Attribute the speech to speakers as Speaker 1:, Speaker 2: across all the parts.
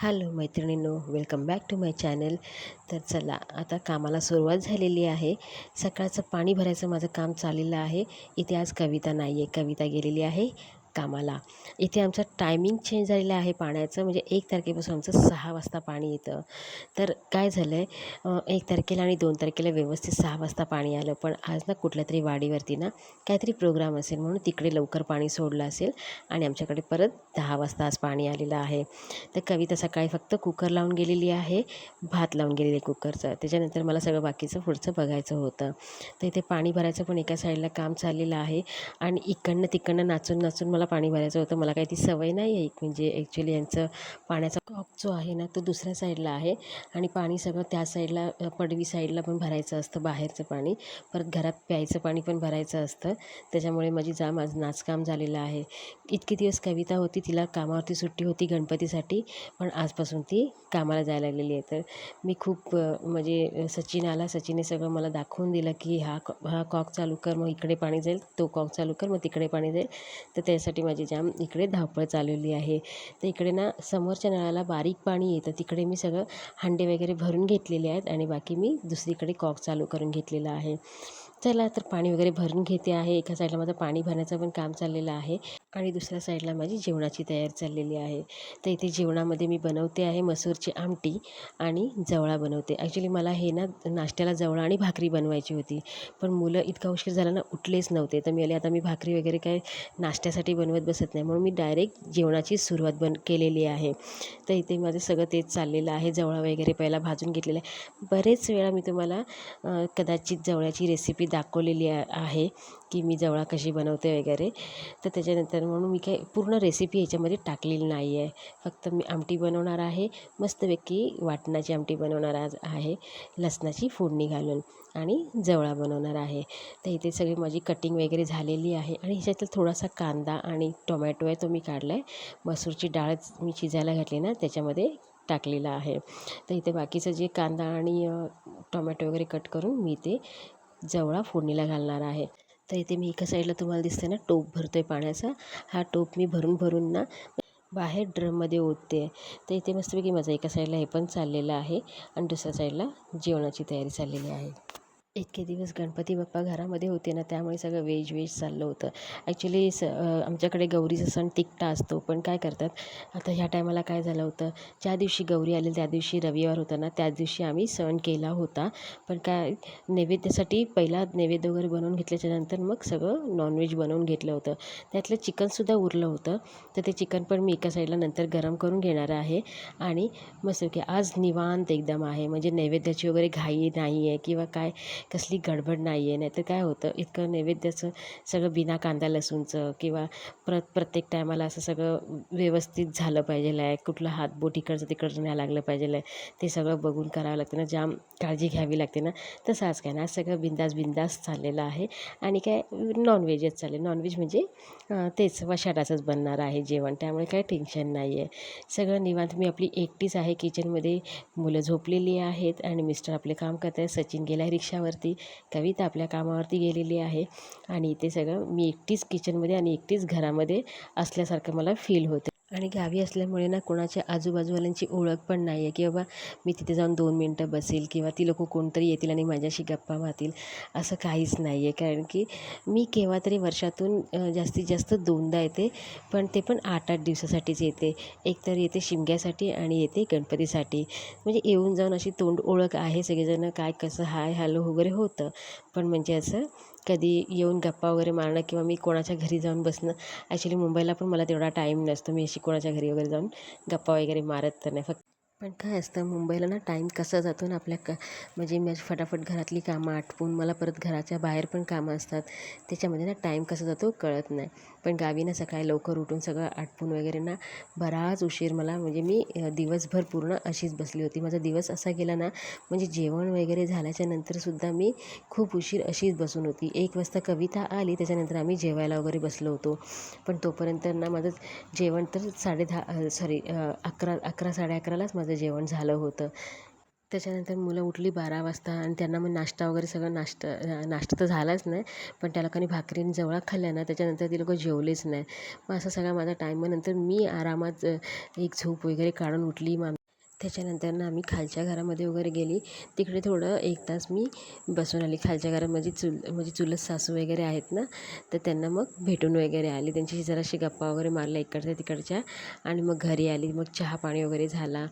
Speaker 1: Hello मैत्रिणींनो welcome back to my channel तर चला आता कामाला सुरुवात झालेली आहे. सकाळचं पाणी भरायचं माझं काम चाललेलं आहे. इथे आज कविता नाही आहे कविता गेलेली आहे. कामाला. इथे आमचं टायमिंग चेंज झालेलं आहे पाण्याचं. म्हणजे एक तारखेपासून आमचं सहा वाजता पाणी येतं. तर काय झालं आहे एक तारखेला आणि दोन तारखेला व्यवस्थित सहा वाजता पाणी आलं. पण आज ना कुठल्या तरी वाडीवरती ना काहीतरी प्रोग्राम असेल म्हणून तिकडे लवकर पाणी सोडलं असेल आणि आमच्याकडे परत दहा वाजता आज पाणी आलेलं आहे. तर कविता सकाळी फक्त कुकर लावून गेलेली आहे भात लावून गेलेली आहे कुकरचं त्याच्यानंतर मला सगळं बाकीचं पुढचं बघायचं होतं. तर इथे पाणी भरायचं पण एका साईडला काम चाललेलं आहे आणि इकडनं तिकडनं नाचून नाचून मला पाणी भरायचं होतं मला काही ती सवय नाही आहे. म्हणजे ॲक्च्युली यांचं पाण्याचा कॉक जो आहे ना तो दुसऱ्या साईडला आहे. आणि पाणी सगळं त्या साईडला पडवी साईडला पण भरायचं असतं बाहेरचं पाणी. परत घरात प्यायचं पाणी पण भरायचं असतं. त्याच्यामुळे माझी जाम आज नाचकाम झालेलं आहे. इतके दिवस कविता होती तिला कामावरती सुट्टी होती गणपतीसाठी पण आजपासून ती कामाला जायला लागलेली आहे. तर मी खूप म्हणजे सचिन आला सचिनने सगळं मला दाखवून दिलं की हा कॉ- हा कॉक चालू कर मग इकडे पाणी जाईल तो कॉक चालू कर मग तिकडे पाणी जाईल. तर त्यासाठी माझी जाम इकडे धावपळ चालवली आहे. तर इकडे ना समोरच्या नळाला बारीक पाणी येतं. तिकडे मी सगळं हांडे वगैरे भरून घेतलेले आहेत आणि बाकी मी दुसरीकडे कॉक चालू करून घेतलेला आहे. चला तर पाणी वगैरे भरून घेते आहे. एका साईडला माझं पाणी भरण्याचं पण काम चाललेलं आहे. आणि दुसऱ्या साईडला माझी जेवणाची तयारी चाललेली आहे. तर इथे जेवणामध्ये मी बनवते आहे मसूरची आमटी आणि जवळा बनवते. ॲक्च्युली मला हे ना नाश्त्याला जवळा आणि भाकरी बनवायची होती. पण मुलं इतका उशीर झाला ना उठलेच नव्हते. तर मी आले आता मी भाकरी वगैरे काय नाश्त्यासाठी बनवत बसत नाही. म्हणून मी डायरेक्ट जेवणाची सुरुवात बन केलेली आहे. तर इथे माझं सगळं तेच चाललेलं आहे. जवळा वगैरे पहिला भाजून घेतलेलं आहे. बरेच वेळा मी तुम्हाला कदाचित जवळ्याची रेसिपी दाखवलेली आ- आहे की मी जवळा कशी बनवते वगैरे. तर त्याच्यानंतर म्हणून मी काही पूर्ण रेसिपी याच्यामध्ये टाकलेली नाही आहे. फक्त मी आमटी बनवणार आहे. मस्तपैकी वाटणाची आमटी बनवणार आज आहे. लसणाची फोडणी घालून आणि जवळा बनवणार आहे. तर इथे सगळी माझी कटिंग वगैरे झालेली आहे आणि ह्याच्यातला थोडासा कांदा आणि टोमॅटो आहे तो मी काढला आहे मसूरची डाळ मी शिजायला घातली ना त्याच्यामध्ये टाकलेला आहे. तर इथे बाकीचं जे कांदा आणि टोमॅटो वगैरे कट करून मी ते जवळा फोडणीला घालणार आहे. तर इथे मी एका साईडला तुम्हाला दिसते ना टोप भरतो आहे पाण्याचा. हा टोप मी भरून भरून ना बाहेर ड्रममध्ये ओतते. तर इथे मस्तपैकी माझा एका साईडला हे पण चाललेलं आहे आणि दुसऱ्या साईडला जेवणाची तयारी चाललेली आहे. इतके दिवस गणपती बाप्पा घरामध्ये होते ना त्यामुळे सगळं व्हेज व्हेज चाललं होतं. ॲक्च्युली स आमच्याकडे गौरीचा सण तिकटा असतो पण काय करतात आता ह्या टायमाला काय झालं होतं ज्या दिवशी गौरी आली त्या दिवशी रविवार होता ना त्या दिवशी आम्ही सण केला होता. पण काय नैवेद्यासाठी पहिला नैवेद्य वगैरे बनवून घेतल्याच्यानंतर मग सगळं नॉनव्हेज बनवून घेतलं होतं. त्यातलं चिकनसुद्धा उरलं होतं तर ते चिकन पण मी एका साईडला नंतर गरम करून घेणार आहे. आणि मस्त की आज निवांत एकदम आहे म्हणजे नैवेद्याची वगैरे घाई नाही आहे किंवा काय कसली गडबड नाही आहे नाहीतर काय होतं इतकं नैवेद्याचं सगळं बिना कांदा लसूणचं किंवा प्रत प्रत्येक टायमाला असं सगळं व्यवस्थित झालं पाहिजे आहे कुठलं हातबोट इकडचं तिकडचं नाही लागलं पाहिजे आहे ते सगळं बघून करावं लागतं ना जाम काळजी घ्यावी लागते ना. तसं आज काय ना आज सगळं बिंदास बिंदास चाललेलं आहे. आणि काय नॉनव्हेजच चालेल नॉनव्हेज म्हणजे तेच वशाटाचंच बनणार आहे जेवण. त्यामुळे काही टेन्शन नाही आहे सगळं निवांत. मी आपली एकटीच आहे. किचनमध्ये मुलं झोपलेली आहेत आणि मिस्टर आपले काम करत आहेत सचिन गेला आहे कामावरती कविता आपल्या कामावरती गेलेली आहे. आणि ते सगळं मी एकटीच किचनमध्ये आणि एकटीच घरामध्ये असल्यासारखं मला फील होते आणि गावी असल्यामुळे ना कोणाच्या आजूबाजूवाल्यांची ओळख पण नाही आहे की बाबा मी तिथे जाऊन दोन मिनटं बसेल किंवा ती लोकं कोणतरी येतील आणि माझ्याशी गप्पा मारतील असं काहीच नाही आहे कारण की मी केव्हा तरी वर्षातून जास्तीत जास्त दोनदा येते पण ते पण आठ आठ दिवसासाठीच येते. एक तर येते शिमग्यासाठी आणि येते गणपतीसाठी. म्हणजे येऊन जाऊन अशी तोंड ओळख आहे सगळेजणं काय कसं हाय हॅलो वगैरे होतं. पण म्हणजे असं कधी येऊन गप्पा वगैरे मारणं किंवा मी कोणाच्या घरी जाऊन बसणं. ॲक्च्युली मुंबईला पण मला तेवढा टाईम नसतो. मी अशी कोणाच्या घरी वगैरे जाऊन गप्पा वगैरे मारत तर नाही. फक्त पण काय असतं मुंबईला ना टाईम कसा जातो ना आपल्या क म्हणजे मी फटाफट घरातली कामं आटपून मला परत घराच्या बाहेर पण कामं असतात. त्याच्यामध्ये ना टाईम कसा जातो कळत नाही. पण गावी ना सकाळी लवकर उठून सगळं आटपून वगैरे ना बराच उशीर मला म्हणजे मी दिवसभर पूर्ण अशीच बसली होती. माझा दिवस असा गेला ना म्हणजे जेवण वगैरे झाल्याच्या नंतरसुद्धा मी खूप उशीर अशीच बसून होती. एक वाजता कविता आली त्याच्यानंतर आम्ही जेवायला वगैरे बसलो होतो. पण तोपर्यंत ना माझं जेवण तर साडे दहा सॉरी अकरा अकरा साडे अकरालाच माझं जेवण झालं होतं. त्याच्यानंतर मुलं उठली बारा वाजता आणि त्यांना मग नाश्ता वगैरे सगळं नाश्ता नाश्ता तर झालाच नाही पण त्या लोकांनी भाकरी आणि जवळा खाल्ल्या ना त्याच्यानंतर ती लोकं जेवलेच नाही. मग असं सगळा माझा टाईम मग नंतर मी आरामात एक झोप वगैरे काढून उठली. मग त्याच्यानंतर ना आम्ही खालच्या घरामध्ये वगैरे गेली. तिकडे थोडं एक तास मी बसून आली. खालच्या घरात माझी चुल माझी चुलत सासू वगैरे आहेत ना तर त्यांना मग भेटून वगैरे आली. त्यांच्याशी जराशी गप्पा वगैरे मारल्या इकडच्या तिकडच्या आणि मग घरी आली. मग चहा पाणी वगैरे झाला.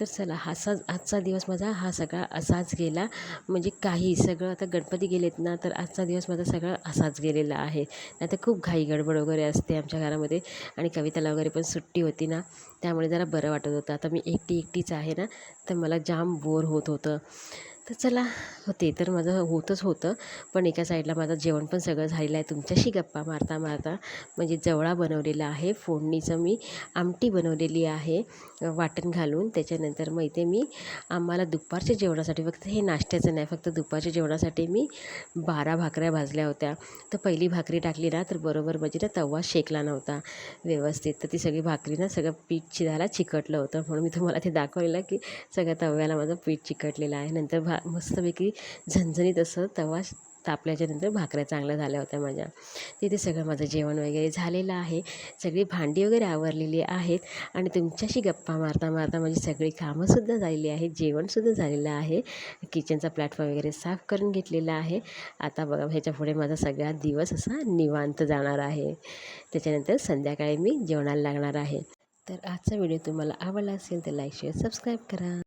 Speaker 1: तर चला हा आजचा दिवस माझा हा सगळा असाच गेला. म्हणजे काही सगळं आता गणपती गेलेत ना तर आजचा दिवस माझा सगळा असाच गेलेला आहे. नाही तर खूप घाई गडबड वगैरे असते आमच्या घरामध्ये आणि कविताला वगैरे पण सुट्टी होती ना त्यामुळे जरा बरं वाटत होतं. आता मी एकटी एकटीच आहे ना तर मला जाम बोर होत होतं. तर चला होते तर माझं होतच होतं. पण एका साईडला माझं जेवण पण सगळं झालेलं आहे. तुमच्याशी गप्पा मारता मारता म्हणजे जवळा बनवलेला आहे. फोडणीचं मी आमटी बनवलेली आहे वाटण घालून. त्याच्यानंतर मग इथे मी आम्हाला दुपारच्या जेवणासाठी फक्त हे नाश्त्याचं नाही फक्त दुपारच्या जेवणासाठी मी बारा भाकऱ्या भाजल्या होत्या. तर पहिली भाकरी टाकली ना तर बरोबर म्हणजे ना तवा शेकला नव्हता व्यवस्थित. तर ती सगळी भाकरी ना सगळं पीठ शिजायला चिकटलं होतं. म्हणून मी तुम्हाला ते दाखवलेलं की सगळ्या तव्याला माझं पीठ चिकटलेलं आहे. नंतर भा मस्तपैकी झणझणीत असं तवा तापल्याच्यानंतर भाकऱ्या चांगल्या झाल्या होत्या माझ्या. तिथे सगळं माझं जेवण वगैरे झालेलं आहे. सगळी भांडी वगैरे आवरलेली आहेत आणि तुमच्याशी गप्पा मारता मारता माझी सगळी कामंसुद्धा झालेली आहेत. जेवणसुद्धा झालेलं आहे. किचनचा प्लॅटफॉर्म वगैरे साफ करून घेतलेला आहे. आता बघा ह्याच्या पुढे माझा सगळा दिवस असा निवांत जाणार आहे. त्याच्यानंतर संध्याकाळी मी जेवणाला लागणार आहे. तर आजचा व्हिडिओ तुम्हाला आवडला असेल तर लाईक शेअर सबस्क्राईब करा.